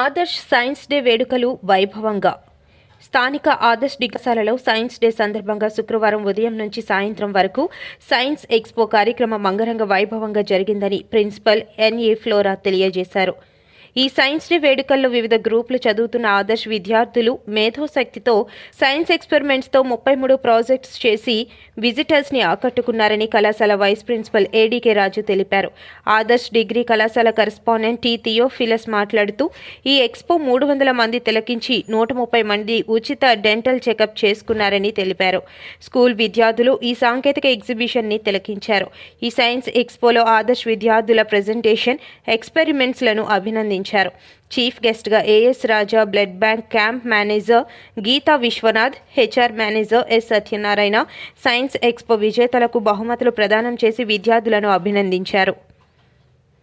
Adarsh science day వేడుకలు వైభవంగా. స్థానిక ఆదర్శ్ డిగ్రశాలలో సైన్స్ డే సందర్భంగా శుక్రవారం ఉదయం నుంచి సాయంత్రం వరకు సైన్స్ ఎక్స్పో కార్యక్రమం అంగరంగ వైభవంగా జరిగిందని ప్రిన్సిపల్ ఎన్ఏ ఫ్లోరా తెలియజేశారు. ఈ సైన్స్ డే వేడుకల్లో వివిధ గ్రూపులు చదువుతున్న ఆదర్శ్ విద్యార్థులు మేధోశక్తితో సైన్స్ ఎక్స్పెరిమెంట్స్తో ముప్పై మూడు ప్రాజెక్ట్స్ చేసి విజిటర్స్ని ఆకట్టుకున్నారని కళాశాల వైస్ ప్రిన్సిపల్ ఏడీకే రాజు తెలిపారు. ఆదర్శ్ డిగ్రీ కళాశాల కరెస్పాండెంట్ టి థియోఫిలస్ మాట్లాడుతూ ఈ ఎక్స్పో మూడు వందల మంది తిలకించి నూట ముప్పై మంది ఉచిత డెంటల్ చెకప్ చేసుకున్నారని తెలిపారు. స్కూల్ విద్యార్థులు ఈ సాంకేతిక ఎగ్జిబిషన్ని తిలకించారు. ఈ సైన్స్ ఎక్స్పోలో ఆదర్శ్ విద్యార్థుల ప్రెజెంటేషన్ ఎక్స్పెరిమెంట్స్లను అభినందించారు. చీఫ్ గెస్ట్గా AS Raja blood bank camp manager Geeta Vishwanath HR manager S Satyanarayana science expo విజేతలకు బహుమతులు ప్రదానం చేసి విద్యార్థులను అభినందించారు.